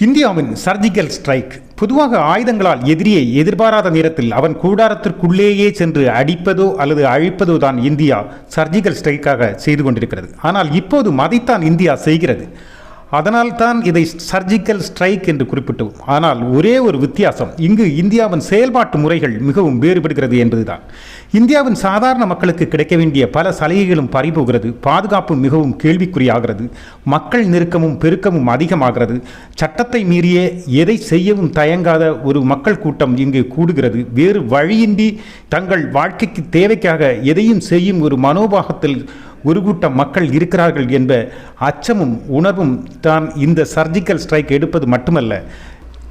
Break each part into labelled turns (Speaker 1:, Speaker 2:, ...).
Speaker 1: இந்தியாவின் surgical strike பொதுவாக ஆயுதங்களால் எதிரியை எதிர்பாராத நேரத்தில் அவன் கூடாரத்திற்குள்ளேயே சென்று அடிப்பதோ அல்லது அழிப்பதோ தான் இந்தியா சர்ஜிக்கல் ஸ்ட்ரைக்காக செய்து கொண்டிருக்கிறது. ஆனால் இப்போது அதைத்தான் இந்தியா செய்கிறது. அதனால்தான் இதை சர்ஜிக்கல் ஸ்ட்ரைக் என்று குறிப்பிட்டோம். ஆனால் ஒரே ஒரு வித்தியாசம் இங்கு இந்தியாவின் செயல்பாட்டு முறைகள் மிகவும் வேறுபடுகிறது என்பதுதான். இந்தியாவின் சாதாரண மக்களுக்கு கிடைக்க வேண்டிய பல சலுகைகளும் பறிபோகிறது. பாதுகாப்பு மிகவும் கேள்விக்குறியாகிறது. மக்கள் நெருக்கமும் பெருக்கமும் அதிகமாகிறது. சட்டத்தை மீறிய எதை செய்யவும் தயங்காத ஒரு மக்கள் கூட்டம் இங்கு கூடுகிறது. வேறு வழியின்றி தங்கள் வாழ்க்கைக்கு தேவைக்காக எதையும் செய்யும் ஒரு மனோபாகத்தில் ஒரு கூட்டம் மக்கள் இருக்கிறார்கள் என்ப அச்சமும் உணர்வும் தான் இந்த சர்ஜிக்கல் ஸ்ட்ரைக் எடுப்பது மட்டுமல்ல.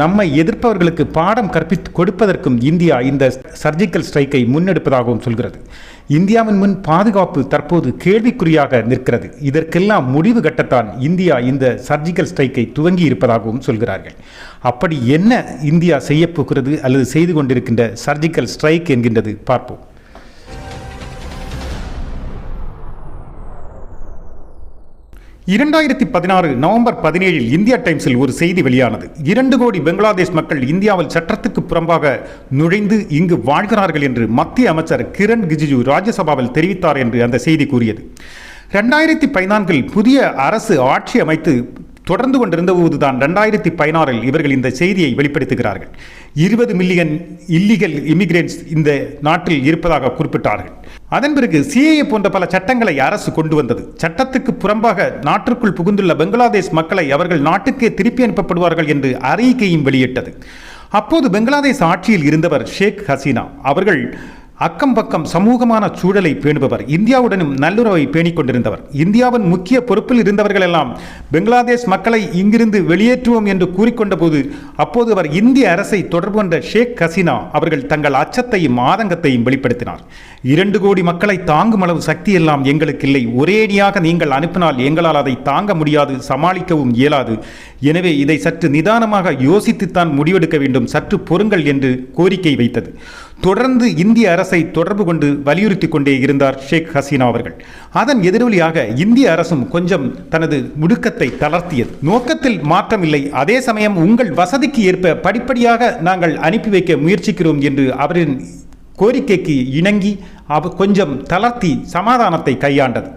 Speaker 1: நம்மை எதிர்ப்பவர்களுக்கு பாடம் கற்பித்து கொடுப்பதற்கும் இந்தியா இந்த சர்ஜிக்கல் ஸ்ட்ரைக்கை முன்னெடுப்பதாகவும் சொல்கிறது. இந்தியாவின் முன் பாதுகாப்பு தற்போது கேள்விக்குறியாக நிற்கிறது. இதற்கெல்லாம் முடிவு கட்டத்தான் இந்தியா இந்த சர்ஜிக்கல் ஸ்ட்ரைக்கை துவங்கி இருப்பதாகவும் சொல்கிறார்கள். அப்படி என்ன இந்தியா செய்யப்போகிறது அல்லது செய்து கொண்டிருக்கின்ற சர்ஜிக்கல் ஸ்ட்ரைக் என்கின்றது பார்ப்போம். இரண்டாயிரத்தி பதினாறு நவம்பர் பதினேழில் இந்தியா டைம்ஸில் ஒரு செய்தி வெளியானது. இரண்டு கோடி பங்களாதேஷ் மக்கள் இந்தியாவில் சட்டத்துக்கு புறம்பாக நுழைந்து இங்கு வாழ்கிறார்கள் என்று மத்திய அமைச்சர் கிரண் கிஜிஜு ராஜ்யசபாவில் தெரிவித்தார் என்று அந்த செய்தி கூறியது. ரெண்டாயிரத்தி பதினான்கில் புதிய அரசு ஆட்சி அமைத்து தொடர்ந்து கொண்டிருந்த போதுதான் ரெண்டாயிரத்தி பதினாறில் இவர்கள் இந்த செய்தியை வெளிப்படுத்துகிறார்கள். இருபது மில்லியன் இல்லீகல் இமிகிரேட்ஸ் இந்த நாட்டில் இருப்பதாக குறிப்பிட்டார்கள். அதன் பிறகு சிஏஏ போன்ற பல சட்டங்களை அரசு கொண்டு வந்தது. சட்டத்துக்கு புறம்பாக நாட்டிற்குள் புகுந்துள்ள பங்களாதேஷ் மக்களை அவர்கள் நாட்டுக்கே திருப்பி அனுப்பப்படுவார்கள் என்று அறிக்கையும் வெளியிட்டது. அப்போது பங்களாதேஷ் ஆட்சியில் இருந்தவர் ஷேக் ஹசீனா. அவர்கள் அக்கம் பக்கம் சமூகமான சூழலை பேணுபவர் இந்தியாவுடனும் நல்லுறவை பேணிக் கொண்டிருந்தவர் இந்தியாவின் முக்கிய பொறுப்பில் இருந்தவர்கள் எல்லாம் பங்களாதேஷ் மக்களை இங்கிருந்து வெளியேற்றுவோம் என்று கூறிக்கொண்ட போது அப்போது அவர் இந்திய அரசை தொடர்பு கொண்ட ஷேக் ஹசீனா அவர்கள் தங்கள் அச்சத்தையும் ஆதங்கத்தையும் வெளிப்படுத்தினார். இரண்டு கோடி மக்களை தாங்கும் அளவு சக்தி எல்லாம் எங்களுக்கு இல்லை ஒரேடியாக நீங்கள் அனுப்பினால் எங்களால் அதை தாங்க முடியாது சமாளிக்கவும் இயலாது. எனவே இதை சற்று நிதானமாக யோசித்துத்தான் முடிவெடுக்க வேண்டும். சற்று பொறுங்கள் என்று கோரிக்கை வைத்தது. தொடர்ந்து இந்திய அரசை தொடர்பு கொண்டு வலியுறுத்தி கொண்டே இருந்தார் ஷேக் ஹசீனா அவர்கள். அதன் எதிரொலியாக இந்திய அரசும் கொஞ்சம் தனது முடுக்கத்தை தளர்த்தியது. நோக்கத்தில் மாற்றமில்லை. அதே சமயம் உங்கள் வசதிக்கு ஏற்ப படிப்படியாக நாங்கள் அனுப்பி வைக்க முயற்சிக்கிறோம் என்று அவரின் கோரிக்கைக்கு இணங்கி அவ கொஞ்சம் தளர்த்தி சமாதானத்தை கையாண்டது.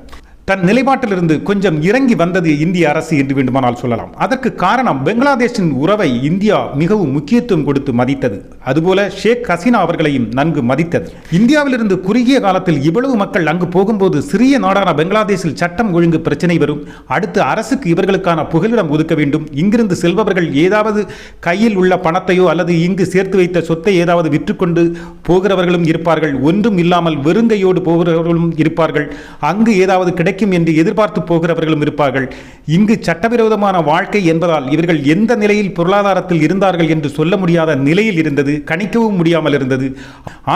Speaker 1: தன் நிலைப்பாட்டிலிருந்து கொஞ்சம் இறங்கி வந்தது இந்திய அரசு என்று வேண்டுமானால் சொல்லலாம். அதற்கு காரணம் பங்களாதேஷின் உறவை இந்தியா மிகவும் முக்கியத்துவம் கொடுத்து மதித்தது. அதுபோல ஷேக் ஹசீனா அவர்களையும் நன்கு மதித்தது. இந்தியாவிலிருந்து குறுகிய காலத்தில் இவ்வளவு மக்கள் அங்கு போகும்போது சிறிய நாடான பங்களாதேஷில் சட்டம் ஒழுங்கு பிரச்சனை வரும். அடுத்து அரசுக்கு இவர்களுக்கான புகலிடம் ஒதுக்க வேண்டும். இங்கிருந்து செல்பவர்கள் ஏதாவது கையில் உள்ள பணத்தையோ அல்லது இங்கு சேர்த்து வைத்த சொத்தை ஏதாவது விற்றுக்கொண்டு போகிறவர்களும் இருப்பார்கள். ஒன்றும் இல்லாமல் வெறுங்கையோடு போகிறவர்களும் இருப்பார்கள். அங்கு ஏதாவது கிடைக்கும் என்று எதிர்பார்த்து போகிறவர்களும் இருப்பார்கள். இங்கு சட்டவிரோதமான வாழ்க்கை என்பதால் இவர்கள் எந்த நிலையில் பொருளாதாரத்தில் இருந்தார்கள் என்று சொல்ல முடியாத நிலையில் இருந்தது கணிக்கவும் முடியாமல் இருந்தது.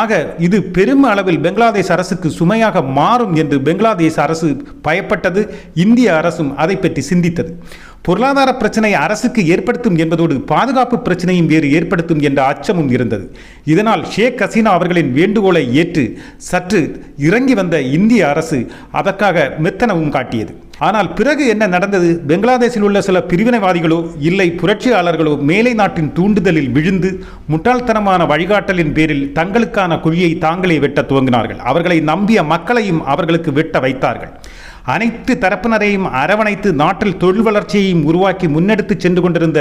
Speaker 1: ஆக இது பெரும் அளவில் பங்களாதேஷ் அரசுக்கு சுமையாக மாறும் என்று பங்களாதேஷ் அரசு பயப்பட்டது. இந்திய அரசும் அதை பற்றி சிந்தித்தது. பொருளாதார பிரச்சனை அரசுக்கு ஏற்படுத்தும் என்பதோடு பாதுகாப்பு பிரச்சனையும் வேறு ஏற்படுத்தும் என்ற அச்சமும் இருந்தது. இதனால் ஷேக் ஹசீனா அவர்களின் வேண்டுகோளை ஏற்று சற்று இறங்கி வந்த இந்திய அரசு அதற்காக மெத்தனவும் காட்டியது. ஆனால் பிறகு என்ன நடந்தது? பங்களாதேஷில் உள்ள சில பிரிவினைவாதிகளோ இல்லை புரட்சியாளர்களோ மேலை நாட்டின் தூண்டுதலில் விழுந்து முட்டாள்தனமான வழிகாட்டலின் பேரில் தங்களுக்கான குழியை தாங்களே வெட்ட துவங்கினார்கள். அவர்களை நம்பிய மக்களையும் அவர்களுக்கு வெட்ட வைத்தார்கள். அனைத்து தரப்பினரையும் அரவணைத்து நாட்டில் தொழில் வளர்ச்சியையும் உருவாக்கி முன்னெடுத்து சென்று கொண்டிருந்த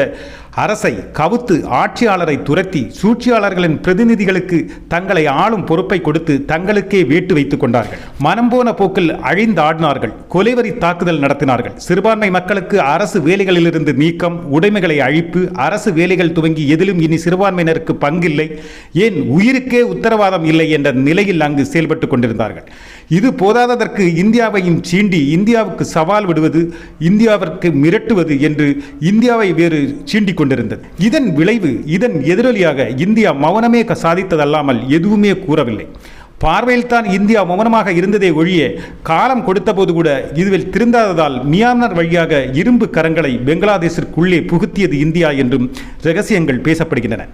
Speaker 1: அரசை கவுத்து ஆட்சியாளரை துரத்தி சூழ்ச்சியாளர்களின் பிரதிநிதிகளுக்கு தங்களை ஆளும் பொறுப்பை கொடுத்து தங்களுக்கே வேட்டு வைத்துக் கொண்டார்கள். மனம் போன போக்கில் அழிந்தாடினார்கள். கொலைவரி தாக்குதல் நடத்தினார்கள். சிறுபான்மை மக்களுக்கு அரசு வேலைகளிலிருந்து நீக்கம் உடைமைகளை அழிப்பு அரசு வேலைகள் துவங்கி எதிலும் இனி சிறுபான்மையினருக்கு பங்கில்லை. ஏன் உயிருக்கே உத்தரவாதம் இல்லை என்ற நிலையில் அங்கு செயல்பட்டு கொண்டிருந்தார்கள். இது போதாததற்கு இந்தியாவையும் சீண்டு இந்தியாவுக்கு சவால் விடுவது இந்தியாவிற்கு மிரட்டுவது என்று இந்தியாவை வேறு சீண்டிக் கொண்டிருந்தது. இதன் விளைவு இதன் எதிரொலியாக இந்தியா மௌனமே சாதித்ததல்லாமல் எதுவுமே கூறவில்லை. பார்வையில் தான் இந்தியா மௌனமாக இருந்ததே ஒழிய காலம் கொடுத்தபோது கூட இதுவில் திருந்தாததால் மியான்மர் வழியாக இரும்பு கரங்களை பெங்களாதேஷிற்குள்ளே புகுத்தியது இந்தியா என்றும் ரகசியங்கள் பேசப்படுகின்றன.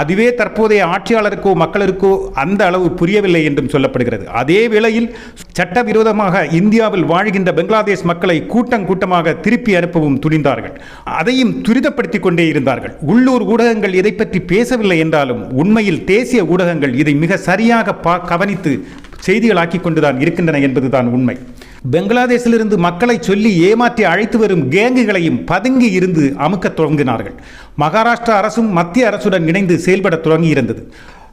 Speaker 1: அதுவே தற்போதைய ஆட்சியாளருக்கோ மக்களுக்கோ அந்த அளவு புரியவில்லை என்றும் சொல்லப்படுகிறது. அதே வேளையில் சட்டவிரோதமாக இந்தியாவில் வாழ்கின்ற பெங்களாதேஷ் மக்களை கூட்டம் கூட்டமாக திருப்பி அனுப்பவும் துணிந்தார்கள். அதையும் துரிதப்படுத்திக் கொண்டே இருந்தார்கள். உள்ளூர் ஊடகங்கள் இதை பற்றி பேசவில்லை என்றாலும் உண்மையில் தேசிய ஊடகங்கள் இதை மிக சரியாக பா கவனித்து செய்திகளாக்கி கொண்டுதான் இருக்கின்றன என்பதுதான் உண்மை. பங்களாதேஷிலிருந்து மக்களை சொல்லி ஏமாற்றி அழைத்து வரும் கேங்குகளையும் பதுங்கி இருந்து அமுக்கத் தொடங்கினார்கள் மகாராஷ்டிரா அரசும் மத்திய அரசுடன் இணைந்து செயல்பட தொடங்கியிருந்தது.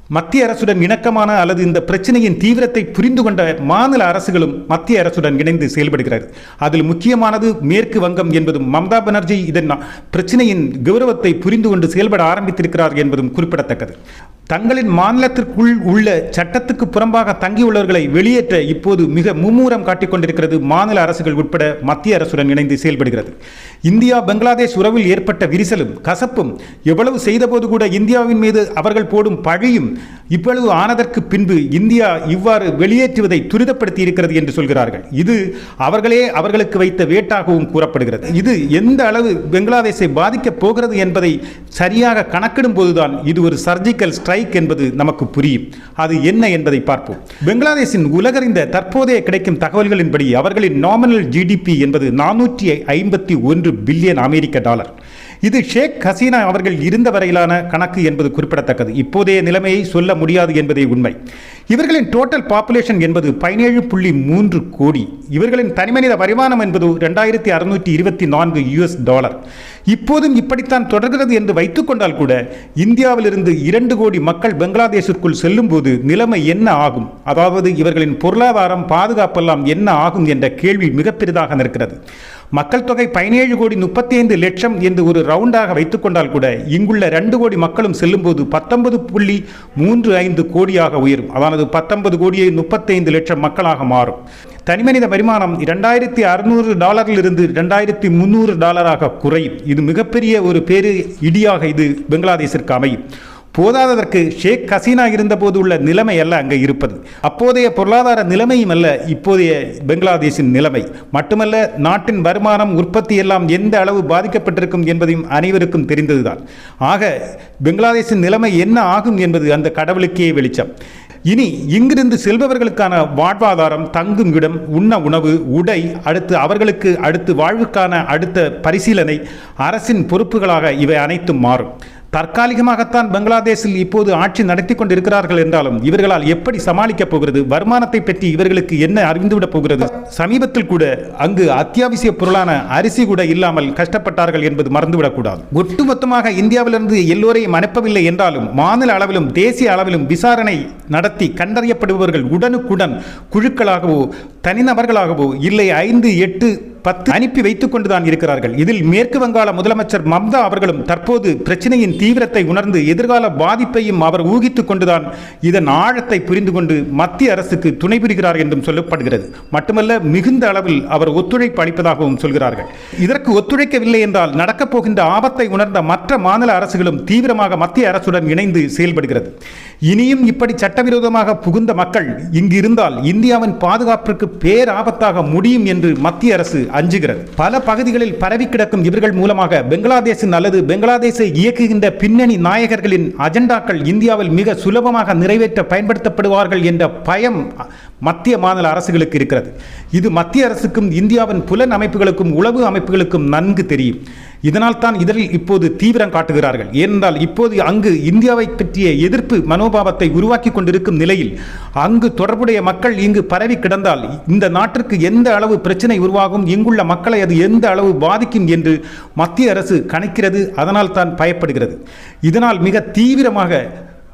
Speaker 1: மத்திய அரசுடன் இணக்கமான அல்லது இந்த பிரச்சனையின் தீவிரத்தை புரிந்து கொண்ட மாநில அரசுகளும் மத்திய அரசுடன் இணைந்து செயல்படுகிறது அதில் முக்கியமானது மேற்கு வங்கம் என்பதும் மம்தா பானர்ஜி இதன் பிரச்சனையின் கௌரவத்தை புரிந்து கொண்டு செயல்பட ஆரம்பித்திருக்கிறார் என்பதும் குறிப்பிடத்தக்கது. தங்களின் மாநிலத்திற்குள் உள்ள சட்டத்துக்கு புறம்பாக தங்கியுள்ளவர்களை வெளியேற்ற இப்போது மிக மும்மூரம் காட்டிக் கொண்டிருக்கிறது மாநில அரசுகள் உட்பட மத்திய அரசுடன் இணைந்து செயல்படுகிறது. இந்தியா பங்களாதேஷ் உறவில் ஏற்பட்ட விரிசலும் கசப்பும் எவ்வளவு செய்தபோது கூட இந்தியாவின் மீது அவர்கள் போடும் பழியும் இவ்வளவு ஆனதற்கு பின்பு இந்தியா இவ்வாறு வெளியேற்றுவதை துரிதப்படுத்தி இருக்கிறது என்று சொல்கிறார்கள். இது அவர்களே அவர்களுக்கு வைத்த வேட்டாகவும் கூறப்படுகிறது. இது எந்த அளவு பங்களாதேஷை பாதிக்கப் போகிறது என்பதை சரியாக கணக்கிடும் போதுதான் இது ஒரு சர்ஜிக்கல் ஸ்ட்ரைக் என்பது நமக்கு புரியும். அது என்ன என்பதை பார்ப்போம். பங்களாதேஷின் உலகறிந்த தற்போதைய கிடைக்கும் தகவல்களின்படி அவர்களின் நாமினல் ஜிடிபி என்பது நானூற்றி ஐம்பத்தி ஒன்று பில்லியன் அமெரிக்க டாலர். இது ஷேக் ஹசீனா அவர்கள் இருந்த வரையிலான கணக்கு என்பது குறிப்பிடத்தக்கது. இப்போதைய நிலைமையை சொல்ல முடியாது என்பதே உண்மை. இவர்களின் டோட்டல் பாப்புலேஷன் என்பது பதினேழு புள்ளி மூன்று கோடி. இவர்களின் தனிமனித வருமானம் என்பது ரெண்டாயிரத்தி அறுநூற்றி இருபத்தி நான்கு யுஎஸ் டாலர் இப்போதும் இப்படித்தான் தொடர்கிறது என்று வைத்துக்கொண்டால் கூட இந்தியாவிலிருந்து இரண்டு கோடி மக்கள் பங்களாதேஷிற்குள் செல்லும்போது நிலைமை என்ன ஆகும்? அதாவது இவர்களின் பொருளாதாரம் பாதுகாப்பெல்லாம் என்ன ஆகும் என்ற கேள்வி மிகப்பெரிதாக நிற்கிறது. மக்கள் தொகை பதினேழு கோடி முப்பத்தி ஐந்து லட்சம் என்று ஒரு ரவுண்டாக வைத்துக்கொண்டால் கூட இங்குள்ள ரெண்டு கோடி மக்களும் செல்லும்போது பத்தொன்பது புள்ளி மூன்று ஐந்து கோடியாக உயரும். அதானது பத்தொன்பது கோடியை முப்பத்தைந்து லட்சம் மக்களாக மாறும். தனிமனித வருமானம் இரண்டாயிரத்தி அறுநூறு டாலரிலிருந்து இரண்டாயிரத்தி முந்நூறு டாலராக குறையும். இது மிகப்பெரிய ஒரு பேரு இடியாக இது பங்களாதேஷிற்கு அமையும். போதாததற்கு ஷேக் ஹசீனா இருந்தபோது உள்ள நிலைமை அல்ல அங்கே இருப்பது. அப்போதைய பொருளாதார நிலைமையும் அல்ல இப்போதைய பெங்களாதேஷின் நிலைமை. மட்டுமல்ல நாட்டின் வருமானம் உற்பத்தி எல்லாம் எந்த அளவு பாதிக்கப்பட்டிருக்கும் என்பதையும் அனைவருக்கும் தெரிந்ததுதான். ஆக பங்களாதேஷின் நிலைமை என்ன ஆகும் என்பது அந்த கடவுளுக்கே வெளிச்சம். இனி இங்கிருந்து செல்பவர்களுக்கான வாழ்வாதாரம் தங்கும் இடம் உண்ண உணவு உடை அடுத்து அவர்களுக்கு அடுத்து வாழ்வுக்கான அடுத்த பரிசீலனை அரசின் பொறுப்புகளாக இவை அனைத்தும் மாறும். தற்காலிகமாகத்தான் பங்களாதேஷில் இப்போது ஆட்சி நடத்தி கொண்டிருக்கிறார்கள் என்றாலும் இவர்களால் எப்படி சமாளிக்கப் போகிறது? வருமானத்தை பற்றி இவர்களுக்கு என்ன அறிந்துவிடப் போகிறது? சமீபத்தில் கூட அங்கு அத்தியாவசிய பொருளான அரிசி கூட இல்லாமல் கஷ்டப்பட்டார்கள் என்பது மறந்துவிடக்கூடாது. ஒட்டுமொத்தமாக இந்தியாவிலிருந்து எல்லோரையும் அனுப்பவில்லை என்றாலும் மாநில அளவிலும் தேசிய அளவிலும் விசாரணை நடத்தி கண்டறியப்படுபவர்கள் உடனுக்குடன் குழுக்களாகவோ தனிநபர்களாகவோ இல்லை ஐந்து எட்டு பத்து அனுப்பி வைத்துக் கொண்டுதான் இருக்கிறார்கள். இதில் மேற்கு வங்காள முதலமைச்சர் மம்தா அவர்களும் தற்போது பிரச்சனையின் தீவிரத்தை உணர்ந்து எதிர்கால பாதிப்பையும் அவர் ஊகித்துக் கொண்டுதான் இதன் ஆழத்தை புரிந்து கொண்டு மத்திய அரசுக்கு துணை புரிகிறார் என்றும் சொல்லப்படுகிறது. மட்டுமல்ல மிகுந்த அளவில் அவர் ஒத்துழைப்பு அளிப்பதாகவும் சொல்கிறார்கள். இதற்கு ஒத்துழைக்கவில்லை என்றால் நடக்கப் போகின்ற ஆபத்தை உணர்ந்த மற்ற மாநில அரசுகளும் தீவிரமாக மத்திய அரசுடன் இணைந்து செயல்படுகிறது. இனியும் இப்படி சட்டவிரோதமாக புகுந்த மக்கள் இங்கு இருந்தால் இந்தியாவின் பாதுகாப்பிற்கு பேராபத்தாக முடியும் என்று மத்திய அரசு அஞ்சுகிறது. பல பகுதிகளில் பரவி கிடக்கும் இவர்கள் மூலமாக பெங்களாதேஷின் அல்லது பெங்களாதேஷை இயக்குகின்ற பின்னணி நாயகர்களின் அஜெண்டாக்கள் இந்தியாவில் மிக சுலபமாக நிறைவேற்ற பயன்படுத்தப்படுவார்கள் என்ற பயம் மத்திய மாநில அரசுகளுக்கு இருக்கிறது. இது மத்திய அரசுக்கும் இந்தியாவின் புலன் அமைப்புகளுக்கும் உளவு அமைப்புகளுக்கும் நன்கு தெரியும். இதனால் தான் இதழில் இப்போது தீவிரம் காட்டுகிறார்கள். ஏனென்றால் இப்போது அங்கு இந்தியாவை பற்றிய எதிர்ப்பு மனோபாவத்தை உருவாக்கி கொண்டிருக்கும் நிலையில் அங்கு தொடர்புடைய மக்கள் இங்கு பரவி கிடந்தால் இந்த நாட்டிற்கு எந்த அளவு பிரச்சனை உருவாகும் இங்குள்ள மக்களை அது எந்த அளவு பாதிக்கும் என்று மத்திய அரசு கணிக்கிறது. அதனால் தான் பயப்படுகிறது. இதனால் மிக தீவிரமாக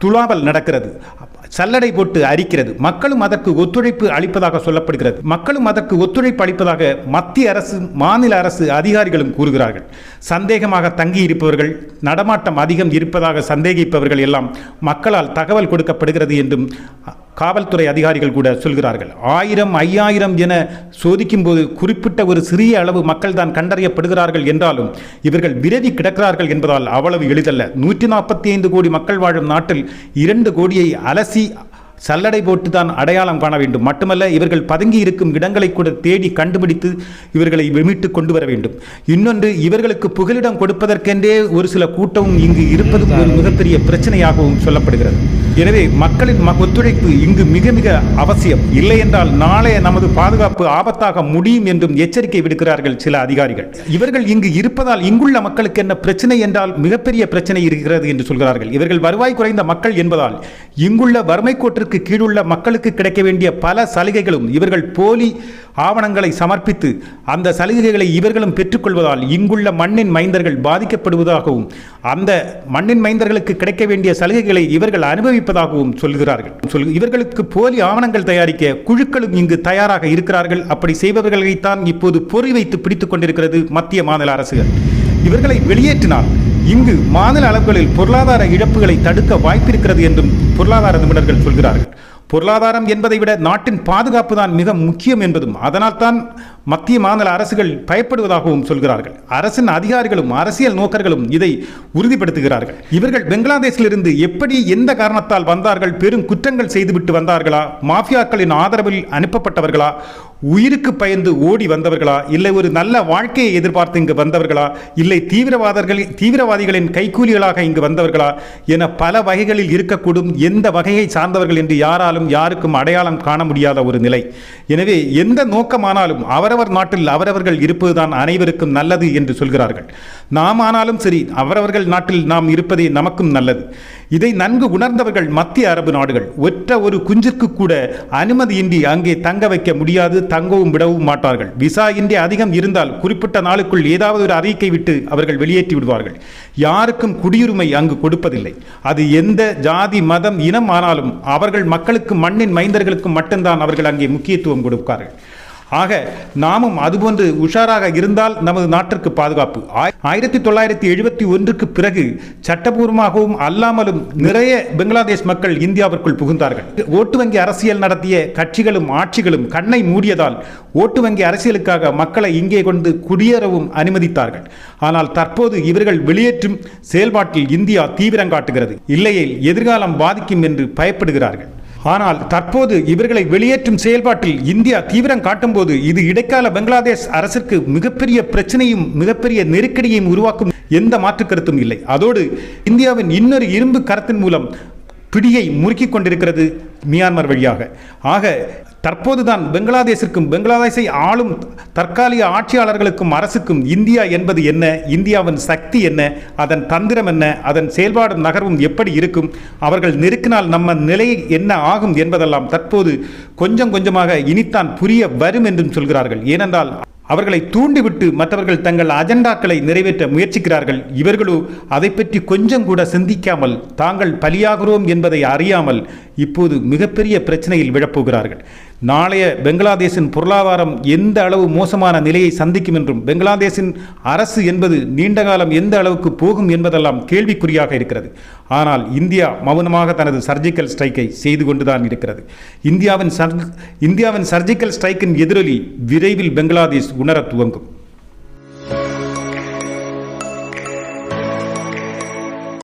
Speaker 1: துளாவல் நடக்கிறது. சல்லடை போட்டு அரிக்கிறது. மக்களும் அதற்கு ஒத்துழைப்பு அளிப்பதாக சொல்லப்படுகிறது. மக்களும் அதற்கு ஒத்துழைப்பு அளிப்பதாக மத்திய அரசு மாநில அரசு அதிகாரிகளும் கூறுகிறார்கள். சந்தேகமாக தங்கி இருப்பவர்கள் நடமாட்டம் அதிகம் இருப்பதாக சந்தேகிப்பவர்கள் எல்லாம் மக்களால் தகவல் கொடுக்கப்படுகிறது என்றும் காவல்துறை அதிகாரிகள் கூட சொல்கிறார்கள் ஆயிரம் ஐயாயிரம் என சோதிக்கும் போது குறிப்பிட்ட ஒரு சிறிய அளவு மக்கள் தான் கண்டறியப்படுகிறார்கள் என்றாலும் இவர்கள் விரவி கிடக்கிறார்கள் என்பதால் அவ்வளவு எளிதல்ல. நூற்றி நாற்பத்தி ஐந்து கோடி மக்கள் வாழும் நாட்டில் இரண்டு கோடியை அலசி சல்லடை போட்டு தான் அடையாளம் காண வேண்டும். மட்டுமல்ல இவர்கள் பதுங்கி இருக்கும் இடங்களை கூட தேடி கண்டுபிடித்து இவர்களை மீட்டு கொண்டு வர வேண்டும். இன்னொன்று இவர்களுக்கு புகலிடம் கொடுப்பதற்கென்றே ஒரு சில கூட்டமும் இங்கு இருப்பதும் ஒரு மிகப்பெரிய பிரச்சனையாகவும் சொல்லப்படுகிறது. எனவே மக்களின் ம- ஒத்துழைப்பு இங்கு மிக மிக அவசியம். இல்லை என்றால் நாளைய நமது பாதுகாப்பு ஆபத்தாக முடியும் என்றும் எச்சரிக்கை விடுக்கிறார்கள் சில அதிகாரிகள். இவர்கள் இங்கு இருப்பதால் இங்குள்ள மக்களுக்கு என்ன பிரச்சனை என்றால் மிகப்பெரிய பிரச்சனை இருக்கிறது என்று சொல்கிறார்கள். இவர்கள் வருவாய் குறைந்த மக்கள் என்பதால் இங்குள்ள வறுமை கோட்டிற்கு கீழுள்ள மக்களுக்கு கிடைக்க வேண்டிய பல சலுகைகளும் இவர்கள் போலி ஆவணங்களை சமர்ப்பித்து அந்த சலுகைகளை இவர்களும் பெற்றுக்கொள்வதால் இங்குள்ள மண்ணின் மைந்தர்கள் பாதிக்கப்படுவதாகவும் அந்த மண்ணின் மைந்தர்களுக்கு கிடைக்க வேண்டிய சலுகைகளை இவர்கள் அனுபவிப்பதாகவும் சொல்கிறார்கள். சொல் இவர்களுக்கு போலி ஆவணங்கள் தயாரிக்க குழுக்களும் இங்கு தயாராக இருக்கிறார்கள். அப்படி செய்பவர்களைத்தான் இப்போது பொறி வைத்து பிடித்துக் கொண்டிருக்கிறது மத்திய மாநில அரசுகள். இவர்களை வெளியேற்றினால் இங்கு மாநில அளவுகளில் பொருளாதார இழப்புகளை தடுக்க வாய்ப்பிருக்கிறது என்றும் பொருளாதார நிபுணர்கள் சொல்கிறார்கள். பொருளாதாரம் என்பதை விட நாட்டின் பாதுகாப்பு தான் மிக முக்கியம் என்பதும் அதனால் தான் மத்திய மாநில அரசுகள் பயப்படுவதாகவும் சொல்கிறார்கள். அரசின் அதிகாரிகளும் அரசியல் நோக்கர்களும் இதை உறுதிப்படுத்துகிறார்கள். இவர்கள் பெங்களாதேஷிலிருந்து எப்படி எந்த காரணத்தால் வந்தார்கள் பெரும் குற்றங்கள் செய்துவிட்டு வந்தார்களா மாஃபியாக்களின் ஆதரவில் அனுப்பப்பட்டவர்களா உயிருக்கு பயந்து ஓடி வந்தவர்களா இல்லை ஒரு நல்ல வாழ்க்கையை எதிர்பார்த்து இங்கு வந்தவர்களா இல்லை தீவிரவாதர்கள் தீவிரவாதிகளின் கைக்கூலிகளாக இங்கு வந்தவர்களா என பல வகைகளில் இருக்கக்கூடும் எந்த வகையை சார்ந்தவர்கள் என்று யாராலும் யாருக்கும் அடையாளம் காண முடியாத ஒரு நிலை. எனவே எந்த நோக்கமானாலும் அவர் அவரவர் நாட்டில் அவரவர்கள் இருப்பதுதான் அனைவருக்கும் நல்லது என்று சொல்கிறார்கள். நாம் ஆனாலும் சரி அவரவர்கள் நாட்டில் நாம் இருப்பதே நமக்கும் நல்லது. இதை நன்கு உணர்ந்தவர்கள் மத்திய அரபு நாடுகள். ஒற்ற ஒரு குஞ்சிற்கு கூட அனுமதியின்றி அங்கே தங்க வைக்க முடியாது தங்கவும் விடவும் மாட்டார்கள். விசா இன்றி அதிகம் இருந்தால் குறிப்பிட்ட நாளுக்குள் ஏதாவது ஒரு அறிக்கை விட்டு அவர்கள் வெளியேற்றி விடுவார்கள். யாருக்கும் குடியுரிமை அங்கு கொடுப்பதில்லை. அது எந்த ஜாதி மதம் இனம் ஆனாலும் அவர்கள் மக்களுக்கு மண்ணின் மைந்தர்களுக்கு மட்டும்தான் அவர்கள் அங்கே முக்கியத்துவம் கொடுப்பார்கள். ஆக நாமும் அதுபோன்று உஷாராக இருந்தால் நமது நாட்டிற்கு பாதுகாப்பு. ஆயிரத்தி தொள்ளாயிரத்தி எழுபத்தி ஒன்றுக்கு பிறகு சட்டபூர்வமாகவும் அல்லாமலும் நிறைய பெங்களாதேஷ் மக்கள் இந்தியாவிற்குள் புகுந்தார்கள். ஓட்டு வங்கி அரசியல் நடத்திய கட்சிகளும் ஆட்சிகளும் கண்ணை மூடியதால் ஓட்டு வங்கி அரசியலுக்காக மக்களை இங்கே கொண்டு குடியேறவும் அனுமதித்தார்கள். ஆனால் தற்போது இவர்கள் வெளியேற்றும் செயல்பாட்டில் இந்தியா தீவிரம் காட்டுகிறது. இல்லையே எதிர்காலம் பாதிக்கும் என்று பயப்படுகிறார்கள். ஆனால் தற்போது இவர்களை வெளியேற்றும் செயல்பாட்டில் இந்தியா தீவிரம் காட்டும்போது இது இடைக்கால பங்களாதேஷ் அரசிற்கு மிகப்பெரிய பிரச்சனையும் மிகப்பெரிய நெருக்கடியையும் உருவாக்கும் எந்த மாற்று கருத்தும் இல்லை. அதோடு இந்தியாவின் இன்னொரு இரும்பு கரத்தின் மூலம் பிடியை முறுக்கிக் கொண்டிருக்கிறது. மியான்மர் வழியாக. ஆக தற்போதுதான் பெங்களாதேசிற்கும் பெங்களாதேசை ஆளும் தற்காலிக ஆட்சியாளர்களுக்கும் அரசுக்கும் இந்தியா என்பது என்ன? இந்தியாவின் சக்தி என்ன? அதன் தந்திரம் என்ன? அதன் செயல்பாடும் நகர்வும் எப்படி இருக்கும்? அவர்கள் நெருக்கினால் நம்ம நிலை என்ன ஆகும் என்பதெல்லாம் தற்போது கொஞ்சம் கொஞ்சமாக இனித்தான் புரிய வரும் என்றும் சொல்கிறார்கள். ஏனென்றால் அவர்களை தூண்டிவிட்டு மற்றவர்கள் தங்கள் அஜெண்டாக்களை நிறைவேற்ற முயற்சிக்கிறார்கள். இவர்களோ அதை பற்றி கொஞ்சம் கூட சிந்திக்காமல் தாங்கள் பலியாகிறோம் என்பதை அறியாமல் இப்போது மிகப்பெரிய பிரச்சனையில் விழப்போகிறார்கள். நாளைய பெங்களாதேஷின் பொருளாதாரம் எந்த அளவு மோசமான நிலையை சந்திக்கும் என்றும் பெங்களாதேஷின் அரசு என்பது நீண்ட காலம் எந்த அளவுக்கு போகும் என்பதெல்லாம் கேள்விக்குறியாக இருக்கிறது. ஆனால் இந்தியா மௌனமாக தனது சர்ஜிக்கல் ஸ்ட்ரைக்கை செய்து கொண்டுதான் இருக்கிறது. இந்தியாவின் சர்ஜ் இந்தியாவின் சர்ஜிக்கல் ஸ்ட்ரைக்கின் எதிரொலி விரைவில் பெங்களாதேஷ் உணர துவங்கும்.